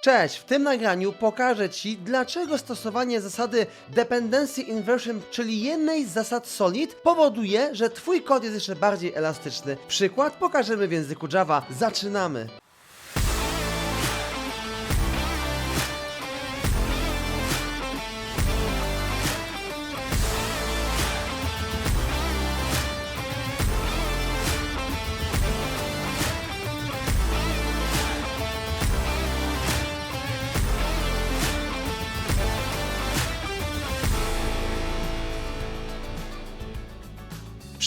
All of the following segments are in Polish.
Cześć, w tym nagraniu pokażę Ci, dlaczego stosowanie zasady Dependency Inversion, czyli jednej z zasad Solid, powoduje, że Twój kod jest jeszcze bardziej elastyczny. Przykład pokażemy w języku Java. Zaczynamy!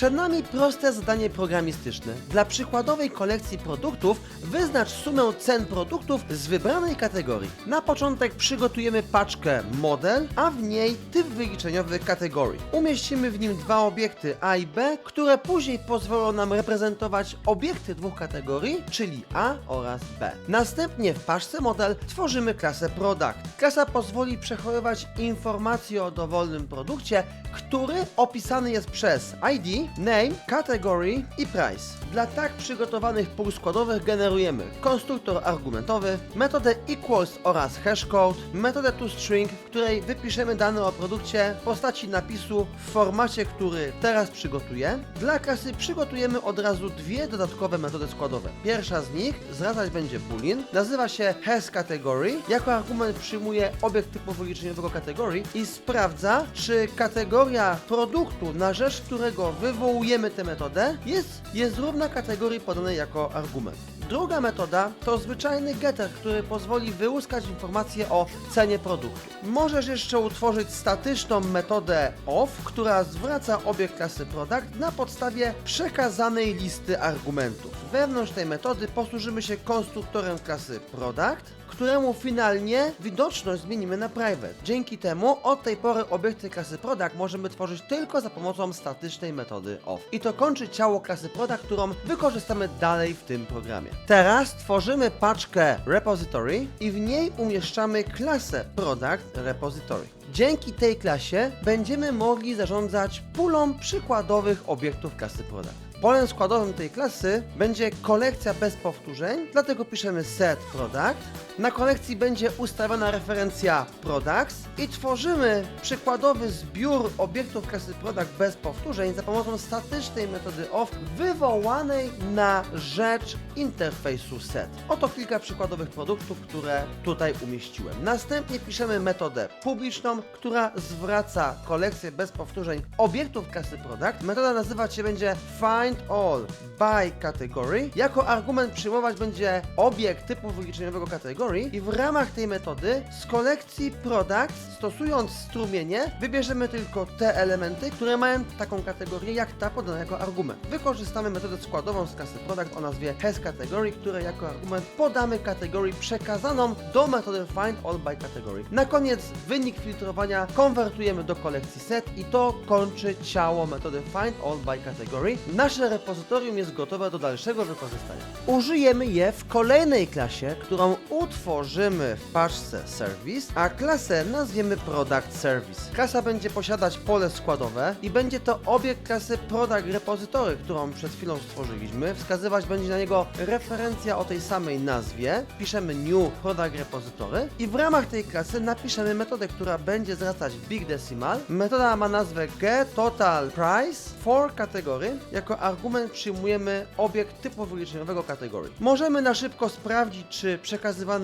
Przed nami proste zadanie programistyczne. Dla przykładowej kolekcji produktów wyznacz sumę cen produktów z wybranej kategorii. Na początek przygotujemy paczkę model, a w niej typ wyliczeniowy kategorii. Umieścimy w nim dwa obiekty A i B, które później pozwolą nam reprezentować obiekty dwóch kategorii, czyli A oraz B. Następnie w paczce model tworzymy klasę product. Klasa pozwoli przechowywać informacje o dowolnym produkcie, który opisany jest przez ID, name, category i price. Dla tak przygotowanych pól składowych generujemy konstruktor argumentowy, metodę equals oraz hashcode, metodę toString, w której wypiszemy dane o produkcie w postaci napisu w formacie, który teraz przygotuję. Dla klasy przygotujemy od razu dwie dodatkowe metody składowe. Pierwsza z nich zwracać będzie boolean, nazywa się hasCategory. Jako argument przyjmuje obiekt typu wyliczeniowego kategorii i sprawdza, czy kategoria produktu, na rzecz którego wywołujemy tę metodę, jest, jest równa kategorii podanej jako argument. Druga metoda to zwyczajny getter, który pozwoli wyłuskać informacje o cenie produktu. Możesz jeszcze utworzyć statyczną metodę of, która zwraca obiekt klasy product na podstawie przekazanej listy argumentów. Wewnątrz tej metody posłużymy się konstruktorem klasy product, któremu finalnie widoczność zmienimy na private. Dzięki temu od tej pory obiekty klasy product możemy tworzyć tylko za pomocą statycznej metody of. I to kończy ciało klasy product, którą wykorzystamy dalej w tym programie. Teraz tworzymy paczkę repository i w niej umieszczamy klasę product repository. Dzięki tej klasie będziemy mogli zarządzać pulą przykładowych obiektów klasy product. Polem składowym tej klasy będzie kolekcja bez powtórzeń, dlatego piszemy set product. Na kolekcji będzie ustawiona referencja products i tworzymy przykładowy zbiór obiektów klasy product bez powtórzeń za pomocą statycznej metody of wywołanej na rzecz interfejsu set. Oto kilka przykładowych produktów, które tutaj umieściłem. Następnie piszemy metodę publiczną, która zwraca kolekcję bez powtórzeń obiektów klasy product. Metoda nazywać się będzie find all by category. Jako argument przyjmować będzie obiekt typu wyliczeniowego kategorii i w ramach tej metody z kolekcji product stosując strumienie wybierzemy tylko te elementy, które mają taką kategorię jak ta podana jako argument. Wykorzystamy metodę składową z klasy product o nazwie hasCategory, której jako argument podamy kategorię przekazaną do metody find all by category. Na koniec wynik filtrowania konwertujemy do kolekcji set i to kończy ciało metody find all by category. Nasze repozytorium jest gotowe do dalszego wykorzystania. Użyjemy je w kolejnej klasie, którą utworzymy w paczce service, a klasę nazwiemy product service. Klasa będzie posiadać pole składowe i będzie to obiekt klasy product repository, którą przed chwilą stworzyliśmy. Wskazywać będzie na niego referencja o tej samej nazwie. Piszemy new product repository i w ramach tej klasy napiszemy metodę, która będzie zwracać big decimal. Metoda ma nazwę get total price for kategory. Jako argument przyjmujemy obiekt typu wyliczeniowego kategorii. Możemy na szybko sprawdzić, czy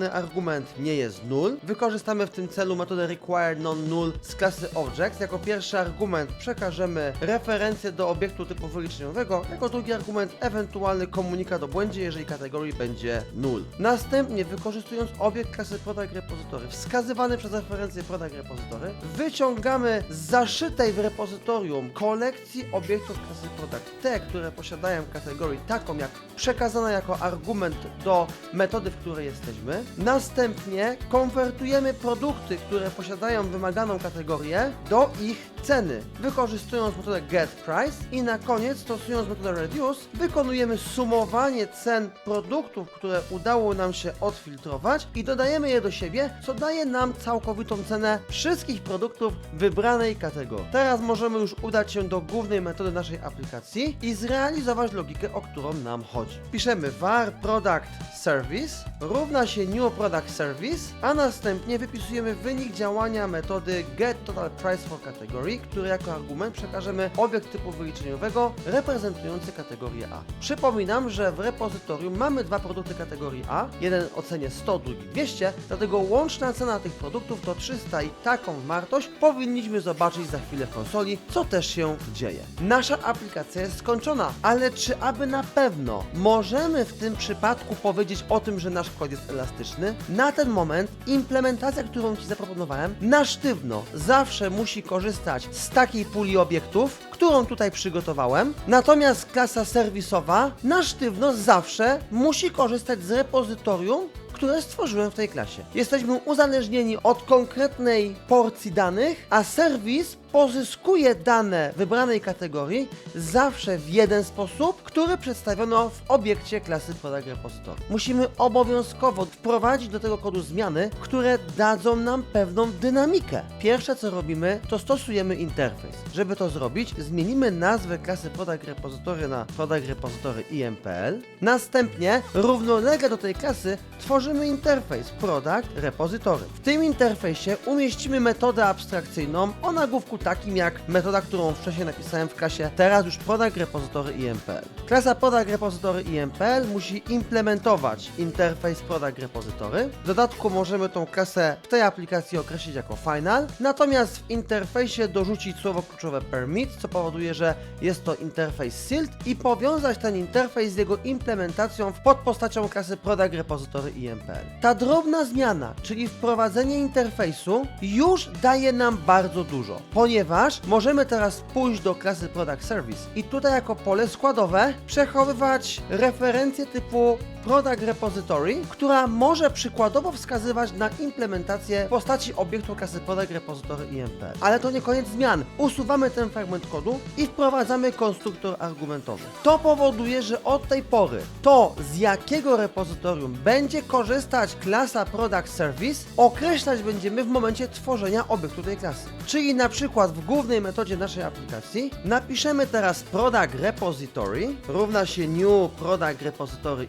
argument nie jest null. Wykorzystamy w tym celu metodę require non-null z klasy objects. Jako pierwszy argument przekażemy referencję do obiektu typu wyliczeniowego. Jako drugi argument ewentualny komunikat o błędzie, jeżeli kategorii będzie null. Następnie wykorzystując obiekt klasy product repository wskazywany przez referencję product repository, wyciągamy z zaszytej w repozytorium kolekcji obiektów klasy product. Te, które posiadają kategorię taką jak przekazana jako argument do metody, w której jesteśmy. Następnie konwertujemy produkty, które posiadają wymaganą kategorię do ich ceny, wykorzystując metodę getPrice i na koniec stosując metodę reduce wykonujemy sumowanie cen produktów, które udało nam się odfiltrować i dodajemy je do siebie, co daje nam całkowitą cenę wszystkich produktów wybranej kategorii. Teraz możemy już udać się do głównej metody naszej aplikacji i zrealizować logikę, o którą nam chodzi. Piszemy var product service równa się new new product service, a następnie wypisujemy wynik działania metody get total price for category, który jako argument przekażemy obiekt typu wyliczeniowego reprezentujący kategorię A. Przypominam, że w repozytorium mamy dwa produkty kategorii A, jeden o cenie 100, drugi 200, dlatego łączna cena tych produktów to 300 i taką wartość powinniśmy zobaczyć za chwilę w konsoli, co też się dzieje. Nasza aplikacja jest skończona, ale czy aby na pewno możemy w tym przypadku powiedzieć o tym, że nasz kod jest elastyczny? Na ten moment implementacja, którą Ci zaproponowałem, na sztywno zawsze musi korzystać z takiej puli obiektów, którą tutaj przygotowałem. Natomiast klasa serwisowa na sztywno zawsze musi korzystać z repozytorium, które stworzyłem w tej klasie. Jesteśmy uzależnieni od konkretnej porcji danych, a serwis pozyskuje dane wybranej kategorii zawsze w jeden sposób, który przedstawiono w obiekcie klasy Product Repository. Musimy obowiązkowo wprowadzić do tego kodu zmiany, które dadzą nam pewną dynamikę. Pierwsze co robimy, to stosujemy interfejs. Żeby to zrobić, zmienimy nazwę klasy Product Repository na Product Repository IMPL. Następnie równolegle do tej klasy tworzymy interfejs Product Repository. W tym interfejsie umieścimy metodę abstrakcyjną o nagłówku takim jak metoda, którą wcześniej napisałem w klasie teraz już Product Repository IMPL. Klasa Product Repository IMPL musi implementować interfejs Product Repository. W dodatku możemy tą klasę w tej aplikacji określić jako final, natomiast w interfejsie dorzucić słowo kluczowe permit, co powoduje, że jest to interfejs sealed i powiązać ten interfejs z jego implementacją pod postacią klasy Product Repository IMPL. Ta drobna zmiana, czyli wprowadzenie interfejsu, już daje nam bardzo dużo, ponieważ możemy teraz pójść do klasy Product Service i tutaj jako pole składowe przechowywać referencje typu Product Repository, która może przykładowo wskazywać na implementację w postaci obiektu klasy Product Repository IMPL. Ale to nie koniec zmian. Usuwamy ten fragment kodu i wprowadzamy konstruktor argumentowy. To powoduje, że od tej pory to z jakiego repozytorium będzie korzystać klasa Product Service określać będziemy w momencie tworzenia obiektu tej klasy. Czyli na przykład w głównej metodzie naszej aplikacji napiszemy teraz Product Repository równa się new Product Repository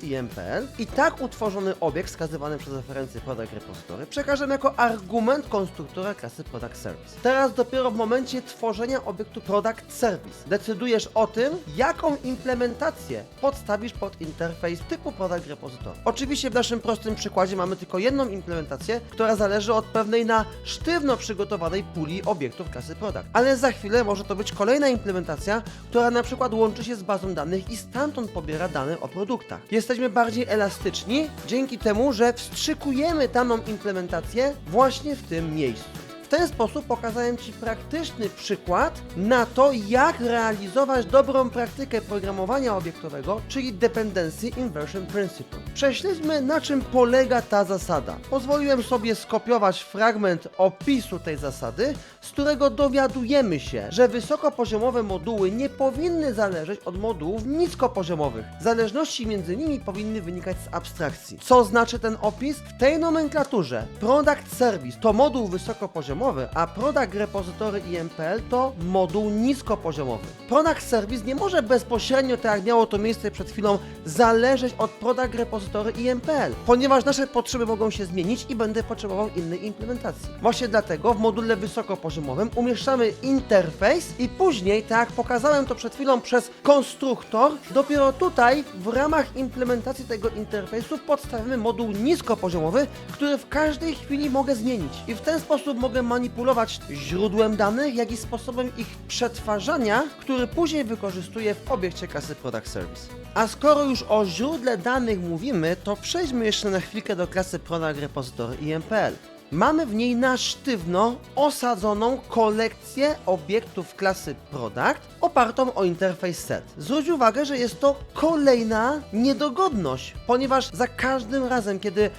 I tak utworzony obiekt wskazywany przez referencję Product Repository przekażemy jako argument konstruktora klasy Product Service. Teraz dopiero w momencie tworzenia obiektu Product Service decydujesz o tym, jaką implementację podstawisz pod interfejs typu Product Repository. Oczywiście w naszym prostym przykładzie mamy tylko jedną implementację, która zależy od pewnej na sztywno przygotowanej puli obiektów klasy Product. Ale za chwilę może to być kolejna implementacja, która na przykład łączy się z bazą danych i stamtąd pobiera dane o produktach. Jesteśmy bardziej elastyczni dzięki temu, że wstrzykujemy daną implementację właśnie w tym miejscu. Ten sposób pokazałem Ci praktyczny przykład na to, jak realizować dobrą praktykę programowania obiektowego, czyli Dependency Inversion Principle. Prześledźmy, na czym polega ta zasada. Pozwoliłem sobie skopiować fragment opisu tej zasady, z którego dowiadujemy się, że wysokopoziomowe moduły nie powinny zależeć od modułów niskopoziomowych. Zależności między nimi powinny wynikać z abstrakcji. Co znaczy ten opis? W tej nomenklaturze Product Service to moduł wysokopoziomowy, a Product Repository IMPL to moduł niskopoziomowy. Product Service nie może bezpośrednio, tak jak miało to miejsce przed chwilą, zależeć od Product Repository IMPL, ponieważ nasze potrzeby mogą się zmienić i będę potrzebował innej implementacji. Właśnie dlatego w module wysokopoziomowym umieszczamy interfejs i później, tak jak pokazałem to przed chwilą przez konstruktor, dopiero tutaj w ramach implementacji tego interfejsu podstawimy moduł niskopoziomowy, który w każdej chwili mogę zmienić. I w ten sposób mogę manipulować źródłem danych, jak i sposobem ich przetwarzania, który później wykorzystuję w obiekcie klasy Product Service. A skoro już o źródle danych mówimy, to przejdźmy jeszcze na chwilkę do klasy Product Repository IMPL. Mamy w niej na sztywno osadzoną kolekcję obiektów klasy Product opartą o interfejs set. Zwróć uwagę, że jest to kolejna niedogodność, ponieważ za każdym razem, kiedy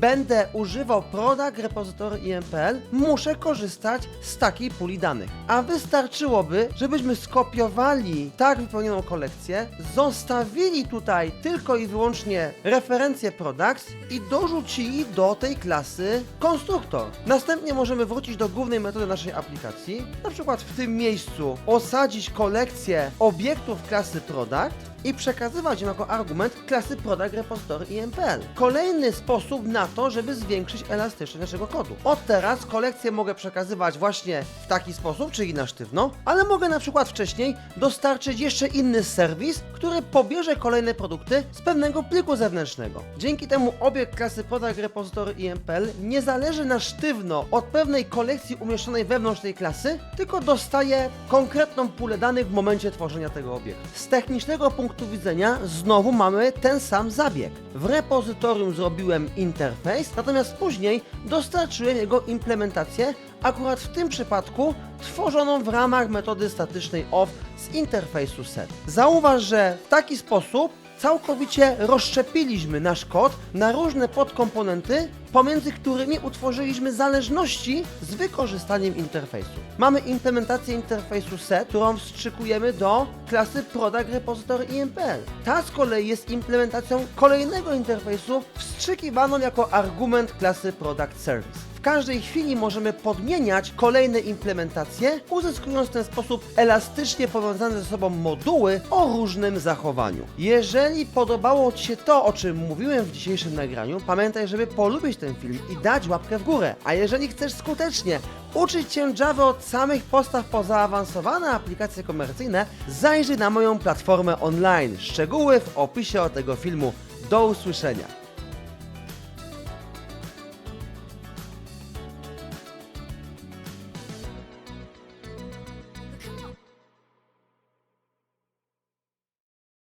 będę używał Product Repository IMPL, muszę korzystać z takiej puli danych. A wystarczyłoby, żebyśmy skopiowali tak wypełnioną kolekcję, zostawili tutaj tylko i wyłącznie referencję products i dorzucili do tej klasy konstruktor. Następnie możemy wrócić do głównej metody naszej aplikacji, na przykład w tym miejscu osadzić kolekcję obiektów klasy product i przekazywać ją jako argument klasy product repository i MPL. Kolejny sposób na to, żeby zwiększyć elastyczność naszego kodu. Od teraz kolekcję mogę przekazywać właśnie w taki sposób, czyli na sztywno, ale mogę na przykład wcześniej dostarczyć jeszcze inny serwis, który pobierze kolejne produkty z pewnego pliku zewnętrznego. Dzięki temu obiekt klasy product repository i MPL nie zależy na sztywno od pewnej kolekcji umieszczonej wewnątrz tej klasy, tylko dostaje konkretną pulę danych w momencie tworzenia tego obiektu. Z technicznego punktu widzenia znowu mamy ten sam zabieg. W repozytorium zrobiłem interfejs, natomiast później dostarczyłem jego implementację, akurat w tym przypadku tworzoną w ramach metody statycznej of z interfejsu set. Zauważ, że w taki sposób całkowicie rozszczepiliśmy nasz kod na różne podkomponenty, pomiędzy którymi utworzyliśmy zależności z wykorzystaniem interfejsu. Mamy implementację interfejsu set, którą wstrzykujemy do klasy product repository IMPL. Ta z kolei jest implementacją kolejnego interfejsu wstrzykiwaną jako argument klasy product service. Każdej chwili możemy podmieniać kolejne implementacje, uzyskując w ten sposób elastycznie powiązane ze sobą moduły o różnym zachowaniu. Jeżeli podobało Ci się to, o czym mówiłem w dzisiejszym nagraniu, pamiętaj, żeby polubić ten film i dać łapkę w górę. A jeżeli chcesz skutecznie uczyć się Java od samych podstaw po zaawansowane aplikacje komercyjne, zajrzyj na moją platformę online. Szczegóły w opisie o tego filmu. Do usłyszenia.